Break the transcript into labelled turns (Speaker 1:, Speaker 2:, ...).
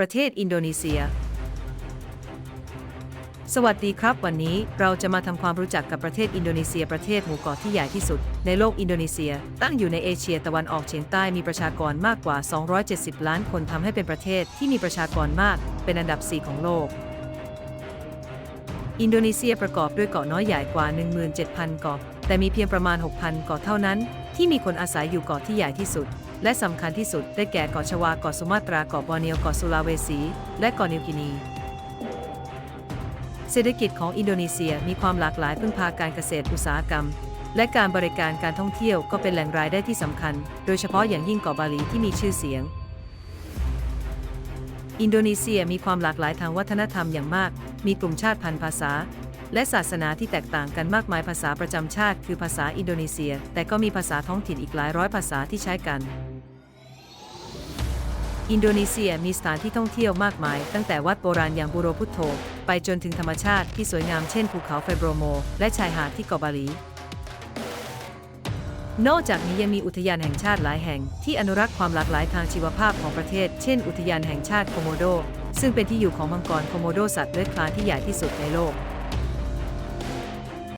Speaker 1: ประเทศอินโดนีเซีย สวัสดีครับ วันนี้เราจะมาทำความรู้จักกับประเทศอินโดนีเซีย ประเทศหมู่เกาะที่ใหญ่ที่สุด ในโลกอินโดนีเซีย ตั้งอยู่ในเอเชียตะวันออกเฉียงใต้มีประชากรมากกว่า 270 ล้านคนทำให้เป็นประเทศที่มีประชากรมาก เป็นอันดับ 4 ของโลก อินโดนีเซียประกอบด้วยเกาะน้อยใหญ่กว่า 17,000 เกาะ แต่มีเพียงประมาณ 6,000 เกาะเท่านั้น ที่มีคนอาศัยอยู่เกาะที่ใหญ่ที่สุด และสำคัญที่สุดได้แก่เกาะชวาเกาะสุมาตราเกาะบอร์เนียวเกาะสุลาเวสี และเกาะนิวกินี เศรษฐกิจของอินโดนีเซียมีความหลากหลายพึ่งพาการเกษตรอุตสาหกรรม และการบริการการท่องเที่ยวก็เป็นแหล่งรายได้ที่สำคัญ โดยเฉพาะอย่างยิ่งเกาะบาหลีที่มีชื่อเสียงอินโดนีเซียมีความหลากหลายทางวัฒนธรรมอย่างมาก มีกลุ่มชาติพันธุ์ภาษา และศาสนาที่แตกต่างกันมากมายภาษาประจำชาติ คือภาษาอินโดนีเซีย แต่ก็มีภาษาท้องถิ่นอีกหลายร้อยภาษาที่ใช้กัน อินโดนีเซียมีสถานที่ท่องเที่ยวมากมาย ตั้งแต่วัดโบราณอย่างบูโรพุทโธ ไปจนถึงธรรมชาติที่สวยงามเช่นภูเขาไฟโบรโม และชายหาดที่เกาะบาหลีนอกจากนี้ยังมีอุทยานแห่งชาติหลายแห่ง ที่อนุรักษ์ความหลากหลายทางชีวภาพของประเทศ เช่น อุทยานแห่งชาติโคโมโด ซึ่งเป็นที่อยู่ของมังกรโคโมโดสัตว์เลื้อยคลานที่ใหญ่ที่สุดในโลก